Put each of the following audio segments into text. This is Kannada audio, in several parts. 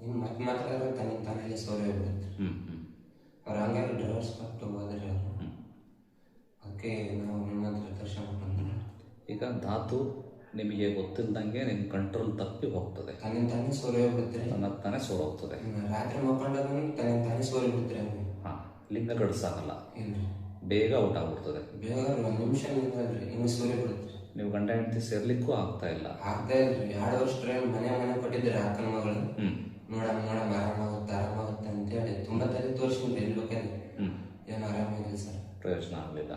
ಇನ್ನು ಮತ್ತೆ ತಾನೇ ಅವ್ರು ಡ್ರೈವರ್ಸ್ ಕೊಟ್ಟು ಹೋದ್ರೆ ಅವರು ಅದಕ್ಕೆ ನಾವು ನಿಮ್ಮ ಹತ್ರ ದರ್ಶನ ಬಂದ್ರೆ ಈಗ ಧಾತು ನಿಮಗೆ ಗೊತ್ತಿಲ್ದಂಗೆ ನಿಮ್ಮ ಕಂಟ್ರೋಲ್ ತಪ್ಪಿ ಹೋಗ್ತದೆ. ತನ್ನ ತಾನೇ ಸೋರೆ ಹೋಗ್ತದೆ ತನ್ನ ತಾನೇ ಸೋರೋಗ್ತದೆ ಇನ್ನು ರಾತ್ರಿ ಮಕ್ಕೊಂಡಾಗ ತನ್ನ ತಾನೇ ಹಾಂ ಲಿಂಗ ಗಡಿಸಾಗಲ್ಲ ಇಲ್ರಿ ಬೇಗ ಔಟ್ ಆಗ್ಬಿಡ್ತದೆ. ಬೇಗ ಒಂದು ನಿಮಿಷ ಸೋರೆ ಬಿಡುತ್ತೆ ನೀವು ಗಂಡ ಹೆಂಡತಿ ಸೇರ್ಲಿಕ್ಕೂ ಆಗ್ತಾ ಇಲ್ಲ. ಆಗ್ತಾ ಇಲ್ರಿ ಎರಡು ವರ್ಷ ಟ್ರೈನ್ ಮನೆ ಮನೆ ಕೊಟ್ಟಿದ್ದಾರೆ ಅಕ್ಕನ ಮಗಳು. ನೋಡಮ್ಮ ನೋಡಮ್ಮ ಆರಾಮಾಗುತ್ತೆ ಆರಾಮಾಗುತ್ತೆ ಅಂತೇಳಿ ತುಂಬ ತಲೆ ತೋರಿಸಿದ್ರಿ ಎಲ್ಲಿ ಬೇಕಾದ್ರೆ ಏನು ಆರಾಮಾಗಿಲ್ಲ ಸರ್. ಪ್ರಯೋಜನ ಆಗಲಿಲ್ಲ.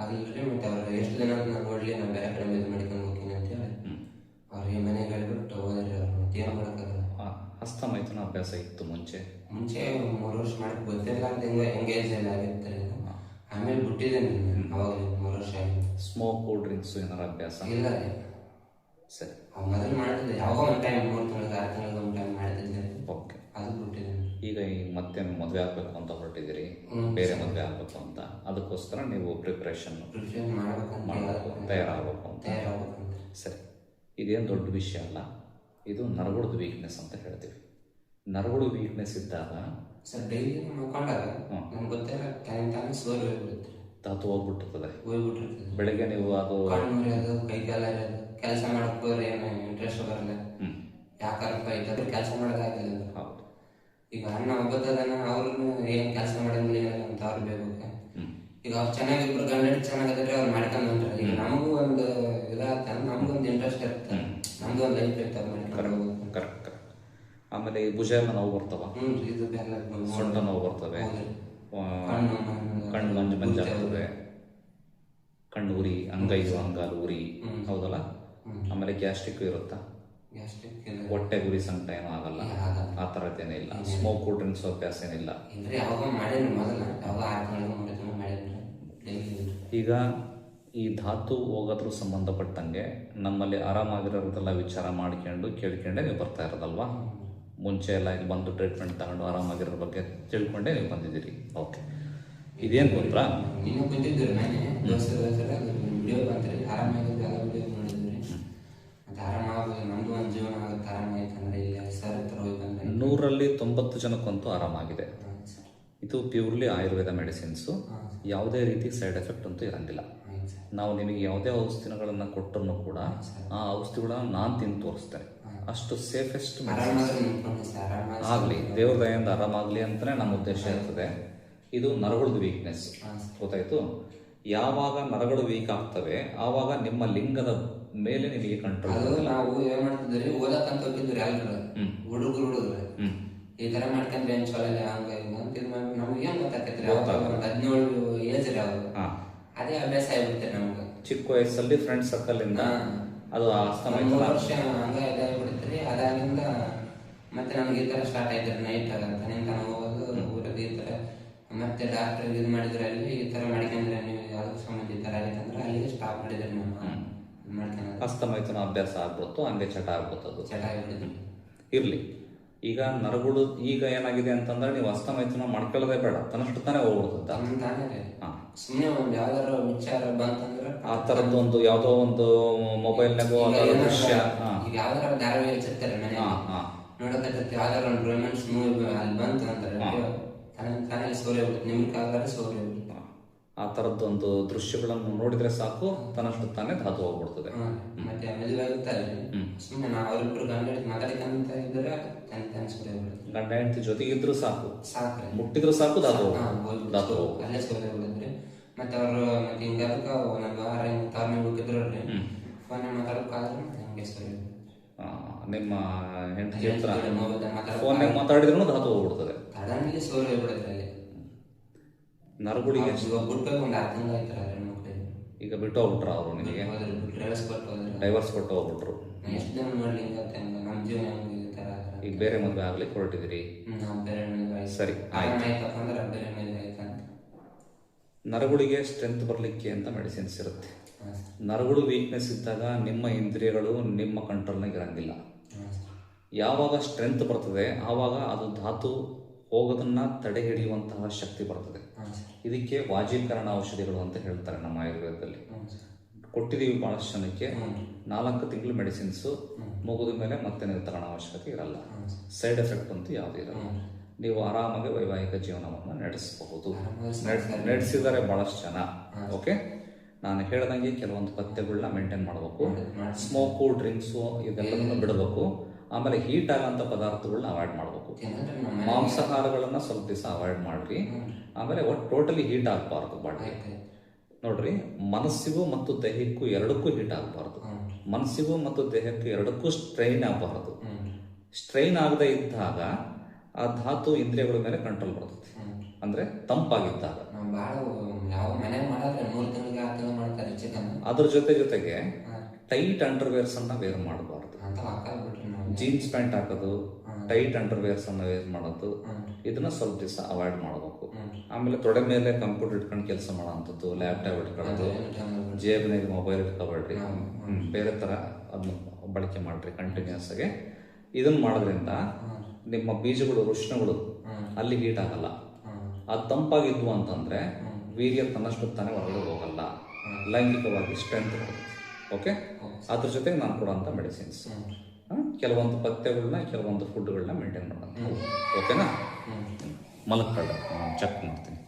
ಆಗ್ಲಿಲ್ರಿ ಮತ್ತೆ ಅವ್ರು ಎಷ್ಟು ದಿನ ನಾನು ನೋಡ್ಲಿ ನಾನು ಬೇರೆ ಕಡೆ ಇದು ಮಾಡ್ಕೊಂಡು ಹೋಗ್ತೀನಿ ಅಂತೇಳಿ. ಅವ್ರಿಗೆ ಮನೆಗೆ ಹೇಳ್ಬಿಟ್ಟು ಹೋದ್ರಿ ಅವ್ರು ಮತ್ತೆ ಏನು ಮಾಡೋಕ್ಕಾಗಲ್ಲ. ಹಸ್ತಮೈಥುನ ಅಭ್ಯಾಸ ಇತ್ತು ಮುಂಚೆ? ಮುಂಚೆ ಮೂರು ವರ್ಷ ಮಾಡಕ್ಕೆ ಗೊತ್ತಿಲ್ಲ ಅಂತ ಹೆಂಗೆ ಎಂಗೇಜ್ ಎಲ್ಲ ಆಗಿರ್ತಾರೆ ಆಮೇಲೆ ಬಿಟ್ಟಿದ್ದೇನೆ ಅವಾಗ ಮೂರು ವರ್ಷ ಸ್ಮೋಕ್ ಕೂಲ್ ಡ್ರಿಂಕ್ಸ್ ಏನಾರ ಅಭ್ಯಾಸ? ಇಲ್ಲ ರೀ. ಸರಿ. ಅವ್ ಮೊದಲು ಮಾಡ್ತಿದ್ದೆ ಯಾವಾಗ ಒಂದು ಟೈಮ್ ಮೂರು ತಿಂಗಳಿಗೆ ಆರು ತಿಂಗಳಿಗೆ ಒಂದು ಟೈಮ್ ಮಾಡ್ತಿದ್ದೆ. ಓಕೆ ಅದು ಬಿಟ್ಟಿದ್ದೆ ಈಗ ಈ ಮತ್ತೆ ನೀವು ಮದುವೆ ಆಗಬೇಕು ಅಂತ ಹೊರಟಿದ್ದೀರಿ. ಬೇರೆ ಮದುವೆ ಆಗಬೇಕು ಅಂತ. ಅದಕ್ಕೋಸ್ಕರ ನೀವು ಪ್ರಿಪ್ರೇಷನ್ ಪ್ರಿಪ್ರೇಷನ್ ಮಾಡಬೇಕು ಮಾಡಬೇಕು ತಯಾರಾಗಬೇಕು ಅಂತ. ತಯಾರಾಗ್ಬೇಕಂತ ಸರಿ. ಇದೇನು ದೊಡ್ಡ ವಿಷಯ ಅಲ್ಲ ಇದು ನರಗುಳದ ವೀಕ್ನೆಸ್ ಅಂತ ಹೇಳ್ತೀವಿ. ನರಗುಳು ವೀಕ್ನೆಸ್ ಇದ್ದಾಗ ಸರ್ ಡೈಲಿ ಮಕ್ಕೊಂಡಾಗ ಹ್ಮ್. ನಮ್ಗೆ ಗೊತ್ತಿಲ್ಲ ಟೈಮ್ ತಾನೇ ಸೋಲ್ ಹೋಗ್ಬಿಡುತ್ತೆ. ತಾತು ಹೋಗ್ಬಿಟ್ಟಿರ್ತದೆ ಹೋಗ್ಬಿಟ್ಟಿರ್ತದೆ. ಬೆಳಗ್ಗೆ ನೀವು ಅದು ಕಣ್ಣು ಕೈ ಕಾಲ ಕೆಲಸ ಮಾಡಕ್ ಹೋದ್ರೆ ಏನು ಇಂಟ್ರೆಸ್ಟ್ ಬರಲ್ಲ. ಯಾಕಾರಪ್ಪ ಇದ್ದಾದ್ರೆ ಕೆಲಸ ಮಾಡೋದಾಗಿಲ್ಲ ಹೌದು. ಈಗ ಅಣ್ಣ ಒಬ್ಬತ್ತದನ ಅವ್ರನ್ನ ಏನ್ ಕೆಲಸ ಮಾಡಂಗಿಲ್ಲ ಅಂತ ಅವ್ರು ಬೇಕು ಈಗ ಅವ್ರು ಚೆನ್ನಾಗಿ ಇಬ್ರು ಗಂಡ ಚೆನ್ನಾಗಿದ್ರೆ ಅವ್ರು ಮಾಡ್ಕೊಂಡು ಈಗ ನಮಗೂ ಒಂದು ಇದಾಗ್ತಾನೆ ನಮಗೂ ಒಂದು ಇಂಟ್ರೆಸ್ಟ್ ಇರುತ್ತೆ ನಮ್ದು ಒಂದು ಲೈಫ್ ಇರ್ತದೆ ಮಾಡ್ಕೊಂಡು ಆಮೇಲೆ ಈ ಭುಜ ಎಲ್ಲ ನೋವು ಬರ್ತವ? ಸೊಂಟ ನೋವು ಬರ್ತವೆ. ಕಣ್ಣು ಮಂಜು- ಮಂಜಾಗ್ತದೆ ಕಣ್ಣು ಉರಿ ಅಂಗೈದು ಅಂಗಾಲು ಉರಿ. ಹೌದಲ್ಲ. ಆಮೇಲೆ ಗ್ಯಾಸ್ಟ್ರಿಕ್ ಇರುತ್ತಾ? ಹೊಟ್ಟೆ ಗುರಿ ಸಂಕಟ ಏನೂ ಆಗಲ್ಲ. ಆ ಥರದ್ದೇನೇ ಇಲ್ಲ. ಸ್ಮೋಕ್ ಡ್ರಿಂಕ್ಸ್ ಅಭ್ಯಾಸ ಏನಿಲ್ಲ ಈಗ ಈ ಧಾತು ಹೋಗೋದ್ರ ಸಂಬಂಧಪಟ್ಟಂಗೆ ನಮ್ಮಲ್ಲಿ ಆರಾಮಾಗಿರೋದೆಲ್ಲ ವಿಚಾರ ಮಾಡ್ಕೊಂಡು ಕೇಳ್ಕೊಂಡೆ ನೀವು ಬರ್ತಾ ಇರೋದಲ್ವಾ? ಮುಂಚೆ ಎಲ್ಲ ಇಲ್ಲಿ ಬಂದು ಟ್ರೀಟ್ಮೆಂಟ್ ತಗೊಂಡು ಆರಾಮಾಗಿರೋ ಬಗ್ಗೆ ತಿಳ್ಕೊಂಡೆ ನೀವು ಬಂದಿದ್ದೀರಿ. ಓಕೆ ಇದೇನು ಗೊತ್ತಾ ಇನ್ನೂ ಬಂದಿದ್ದೀರಿ ನೂರಲ್ಲಿ ತೊಂಬತ್ತು ಜನಕ್ಕಂತೂ ಆರಾಮಾಗಿದೆ. ಇದು ಪ್ಯೂರ್ಲಿ ಆಯುರ್ವೇದ ಮೆಡಿಸಿನ್ಸು ಯಾವುದೇ ರೀತಿ ಸೈಡ್ ಎಫೆಕ್ಟ್ ಅಂತೂ ಇರಂಗಿಲ್ಲ. ನಾವು ನಿಮಗೆ ಯಾವುದೇ ಔಷಧಿಗಳನ್ನು ಕೊಟ್ಟರು ಕೂಡ ಆ ಔಷಧಿಗಳನ್ನ ನಾನು ತಿಂದು ತೋರಿಸ್ತೇನೆ. ಅಷ್ಟು ಸೇಫೆಸ್ಟ್ ಆಗಲಿ ದೇವ್ರ ದಯಿಂದ ಆರಾಮಾಗಲಿ ಅಂತಲೇ ನಮ್ಮ ಉದ್ದೇಶ ಇರ್ತದೆ. ಇದು ನರಗಳದ ವೀಕ್ನೆಸ್ ಗೊತ್ತಾಯಿತು? ಯಾವಾಗ ನರಗಳು ವೀಕ್ ಆಗ್ತವೆ ಆವಾಗ ನಿಮ್ಮ ಲಿಂಗದ ಮೇಲೆ ನಿಮಗೆ ಕಂಟ್ರೋಲ್ ನಾವು ಏನ್ ಮಾಡ್ತಿದ್ರಿ ಓದಕ್ಕಂತ ಹೋಗಿದ್ರಿ ಹ್ಮ್. ಹುಡುಗರು ಹುಡುಗರು. ಈ ತರ ಮಾಡ್ಕೊಂಡ್ರೆ ಏನ್ ಚಲೋ ಹಂಗ ಅಂತ ನಮ್ಗೆ ಏನ್ ಗೊತ್ತಾಕೈತ್ರಿ ಹದಿನೇಳು ಏಜ್ ರೀ ಅವಾಗ ಅದೇ ಅಭ್ಯಾಸ ಆಗುತ್ತೆ ನಮ್ಗೆ. ಚಿಕ್ಕ ವಯಸ್ಸಲ್ಲಿ ಫ್ರೆಂಡ್ ಸರ್ಕಲ್ ಇಂದ. ಅದು ಆ ಅಸ್ತಮೈತ ಮೂರ್ ವರ್ಷ ಹಂಗ ರೀ ಅದಾಗಿಂದ ಮತ್ತೆ ನಮ್ಗೆ ಈ ಥರ ಸ್ಟಾರ್ಟ್ ಆಯ್ತ್ರಿ ನೈಟ್ ತನಿಂದ ಹೋಗೋದು ಊರಲ್ಲಿ ಈ ಥರ ಮತ್ತೆ ಡಾಕ್ಟರ್ ಇದು ಮಾಡಿದ್ರೆ ಅಲ್ಲಿ ಈ ಥರ ಮಾಡ್ಕೊಂಡ್ರೆ ನೀವು ಯಾವ್ದಕ್ಕೆ ಸಂಬಂಧ ಈ ತರ ಆಗೈತೆ ಅಂದ್ರೆ ಅಲ್ಲಿಗೆ ಸ್ಟಾಪ್ ಮಾಡಿದ್ರಿ ನಮ್ಮ ಮಾಡ್ತೇನೆ ಅಸ್ತಮೈತನ ಅಭ್ಯಾಸ ಆಗ್ಬೋದು ಹಂಗೆ ಚಟ ಆಗ್ಬಿಡ್ತು ಅದು ಚಟ ಆಗಿಬಿಡಿದ್ರಿ ಇರ್ಲಿ. ಈಗ ನರಗಳು ಈಗ ಏನಾಗಿದೆ ಅಂತಂದ್ರೆ ನೀವು ಅಸ್ತಮೈತನ ಮಾಡ್ಕೊಳ್ಳೋದೇ ಬೇಡ. ತನ್ನಷ್ಟು ತಾನೇ ಹೋಗ್ಬೋದು ತಮ್ಮ ತಾನೇ. ರೀ ಹಾ. ಸುಮ್ಮನೆ ಒಂದು ಯಾವ್ದಾರ ವಿಚಾರ ಬಂತಂದ್ರ ಆ ತರದ್ದು ಒಂದು ಯಾವ್ದೋ ಒಂದು ಅದರ ದೃಶ್ಯ. ಯಾವ್ದಾರ ಧಾರಾವಾಹಿ ಹಚ್ಚಿರ್ತಾರೆ ಮನೆ ಯಾವ್ದಾರ ಒಂದು ರೊಮ್ಯಾನ್ಸ್ ಮೂವಿ ಅಲ್ಲಿ ಬಂತು ಅಂದ್ರೆ ತಾನೇ ತಾನೇ ಸೋರೆ ಬಿಡುತ್ತೆ ನಿಮ್ಗೆ ಕಾಲಾರ ಸೋರೆ ಬಿಡುತ್ತೆ ಆ ತರದ್ದು ಒಂದು ದೃಶ್ಯಗಳನ್ನು ನೋಡಿದ್ರೆ ಸಾಕು ತನ್ನಷ್ಟು ತಾನೇ ಧಾತು ಹೋಗ್ಬಿಡ್ತದೆ. ಮತ್ತೆ ಮದುವೆ ಆಗುತ್ತಲ್ರಿ ಸುಮ್ಮನೆ ನಾವು ಅವ್ರಿಬ್ರು ಗಂಡ ಮಾತಾಡ್ಕೊಂತ ಇದ್ರೆ ಗಂಡ ಹೆಂಡತಿ ಜೊತೆಗಿದ್ರು ಸಾಕು. ಸಾಕ್ರಿ. ಮುಟ್ಟಿದ್ರು ಸಾಕು ದಾತು ಹೋಗ್ಬಿಡ್ತು. ಅಲ್ಲೇ ಬಿಡುತ್ತೆ ಮತ್ತೆ ಅವರು ಮತ್ತೆ ಒಂದೊಂದು ವಾರ ಹಿಂಗೆ ಮೇಲೆ ಹೋಗಿದ್ರಿ ಫೋನ್ ಮಾತಾಡೋಕ್ಕಾದ್ರೆ ಮತ್ತೆ ಹಂಗೆ ಸರಿ ನಿಮ್ಮ ಹೆಂಡತಿ ಹತ್ರ ಫೋನ್ ಮಾತಾಡೋ ಮಾತಾಡಿದ್ರು ಧಾತು ಹೋಗ್ಬಿಡ್ತದೆ. ಸಡನ್ಲಿ ಸೋರೆ ಹೋಗ್ಬಿಡುತ್ತೆ ಅಲ್ಲಿ. ನರಗುಳಿಗೆ? ಇವಾಗ ಬಿಟ್ಬೇಕು ಒಂದು ಅರ್ಧ ತಿಂಗಳು ಈಗ ಬಿಟ್ಟು ಹೋಗ್ಬಿಟ್ರ ಅವರು ನಿಮಗೆ ಹೋದ್ರೆ ಡ್ರೈವರ್ಸ್ ಕೊಟ್ಟು ಡೈವರ್ಸ್ ಕೊಟ್ಟು ಹೋಗ್ಬಿಟ್ರು. ಎಷ್ಟು ದಿನ ನೋಡ್ಲಿ ಹಿಂಗತ್ತೆ ಹಂಗ ನಮ್ಮ ಜೀವನ ಆದ್ರೆ ಈಗ ಬೇರೆ ಮದುವೆ ಆಗ್ಲಿಕ್ಕೆ ಆಯ್ತು. ಸರಿ ನರಗಳಿಗೆ ಆಯ್ತು. ನರಗುಳಿಗೆ ಸ್ಟ್ರೆಂತ್ ಬರಲಿಕ್ಕೆ ಅಂತ ಮೆಡಿಸಿನ್ಸ್ ಇರುತ್ತೆ. ನರಗಳು ವೀಕ್ನೆಸ್ ಇದ್ದಾಗ ನಿಮ್ಮ ಇಂದ್ರಿಯಗಳು ನಿಮ್ಮ ಕಂಟ್ರೋಲ್ನಾಗ ಇರಂಗಿಲ್ಲ. ಯಾವಾಗ ಸ್ಟ್ರೆಂತ್ ಬರ್ತದೆ ಆವಾಗ ಅದು ಧಾತು ಹೋಗೋದನ್ನ ತಡೆ ಹಿಡಿಯುವಂತಹ ಶಕ್ತಿ ಬರ್ತದೆ. ಇದಕ್ಕೆ ವಾಜೀಕರಣ ಔಷಧಿಗಳು ಅಂತ ಹೇಳ್ತಾರೆ ನಮ್ಮ ಆಯುರ್ವೇದದಲ್ಲಿ. ಕೊಟ್ಟಿದ್ದೀವಿ ಭಾಳಷ್ಟು ಜನಕ್ಕೆ. ನಾಲ್ಕು ತಿಂಗಳು ಮೆಡಿಸಿನ್ಸು. ಮುಗಿದ ಮೇಲೆ ಮತ್ತೆ ನೀವು ತಗೊಳ್ಳೋ ಅವಶ್ಯಕತೆ ಇರಲ್ಲ. ಸೈಡ್ ಎಫೆಕ್ಟ್ ಅಂತೂ ಯಾವುದೂ ಇರಲ್ಲ. ನೀವು ಆರಾಮಾಗಿ ವೈವಾಹಿಕ ಜೀವನವನ್ನು ನಡೆಸಬಹುದು. ನಡೆಸಿದರೆ ಬಹಳಷ್ಟು ಜನ. ಓಕೆ? ನಾನು ಹೇಳ್ದಂಗೆ ಕೆಲವೊಂದು ಪಥ್ಯಗಳನ್ನ ಮೇಂಟೈನ್ ಮಾಡಬೇಕು. ಮಾಡಿ ಸ್ಮೋಕು ಡ್ರಿಂಕ್ಸು ಇದೆಲ್ಲದನ್ನು ಬಿಡಬೇಕು. ಆಮೇಲೆ ಹೀಟ್ ಆಗೋಂಥ ಪದಾರ್ಥಗಳನ್ನ ಅವಾಯ್ಡ್ ಮಾಡಬೇಕು. ಮಾಂಸಾಹಾರಗಳನ್ನು ಸ್ವಲ್ಪ ದಿವಸ ಅವಾಯ್ಡ್ ಮಾಡ್ರಿ. ಆಮೇಲೆ ಒಟ್ಟು ಟೋಟಲಿ ಹೀಟ್ ಆಗಬಾರ್ದು ಬಾಡಿ ನೋಡ್ರಿ ಮನಸ್ಸಿಗೂ ಮತ್ತು ದೇಹಕ್ಕೂ ಎರಡಕ್ಕೂ ಹಿಟ್ ಆಗಬಾರ್ದು. ಮನಸ್ಸಿಗೂ ಮತ್ತು ದೇಹಕ್ಕೂ ಎರಡಕ್ಕೂ ಸ್ಟ್ರೈನ್ ಆಗಬಾರ್ದು. ಸ್ಟ್ರೈನ್ ಆಗದೆ ಇದ್ದಾಗ ಆ ಧಾತು ಇಂದ್ರಿಯಗಳ ಮೇಲೆ ಕಂಟ್ರೋಲ್ ಬರ್ತದೆ. ಅಂದ್ರೆ ತಂಪಾಗಿದ್ದಾಗ. ಅದ್ರ ಜೊತೆ ಜೊತೆಗೆ ಟೈಟ್ ಅಂಡರ್ವೇರ್ಸ್ ಅನ್ನ ವೇರ್ ಮಾಡಬಾರ್ದು. ಜೀನ್ಸ್ ಪ್ಯಾಂಟ್ ಹಾಕೋದು ಟೈಟ್ ಅಂಡರ್ವೇರ್ಸ್ ಅನ್ನ ವೇರ್ ಮಾಡೋದು. ಇದನ್ನ ಸ್ವಲ್ಪ ದಿವಸ ಅವಾಯ್ಡ್ ಮಾಡಬೇಕು. ಆಮೇಲೆ ತೊಡೆ ಮೇಲೆ ಕಂಪ್ಯೂಟರ್ ಇಟ್ಕೊಂಡು ಕೆಲಸ ಮಾಡೋಂಥದ್ದು ಲ್ಯಾಪ್ಟಾಪ್ ಇಟ್ಕೊಳ್ಳೋದು ಜೇಬಿನಾಗ ಮೊಬೈಲ್ ಇಟ್ಕೊಬೇಡ್ರಿ. ಬೇರೆ ತರ ಅದನ್ನ ಬಳಕೆ ಮಾಡ್ರಿ ಕಂಟಿನ್ಯೂಸ್ ಆಗಿ. ಇದನ್ನ ಮಾಡೋದ್ರಿಂದ ನಿಮ್ಮ ಬೀಜಗಳು ಉಷ್ಣಗಳು ಅಲ್ಲಿ ಹೀಟ್ ಆಗಲ್ಲ. ಅದು ತಂಪಾಗಿದ್ವು ಅಂತಂದ್ರೆ ವೀರ್ಯ ತನ್ನಷ್ಟು ತಾನೇ ಹೊರಗಡೆ ಹೋಗಲ್ಲ. ಲೈಂಗಿಕವಾಗಿ ಸ್ಟ್ರೆಂತ್ ಓಕೆ ಅದ್ರ ಜೊತೆಗೆ ನಾನು ಕೊಡುವಂಥ ಮೆಡಿಸಿನ್ಸ್ ಕೆಲವೊಂದು ಪಥ್ಯಗಳನ್ನ ಕೆಲವೊಂದು ಫುಡ್ಗಳನ್ನ ಮೇಂಟೈನ್ ಮಾಡೋಣ. ಓಕೆನಾ ಮಲಕ್ಕೊಳ್ಳ ಚೆಕ್ ಮಾಡ್ತೀನಿ.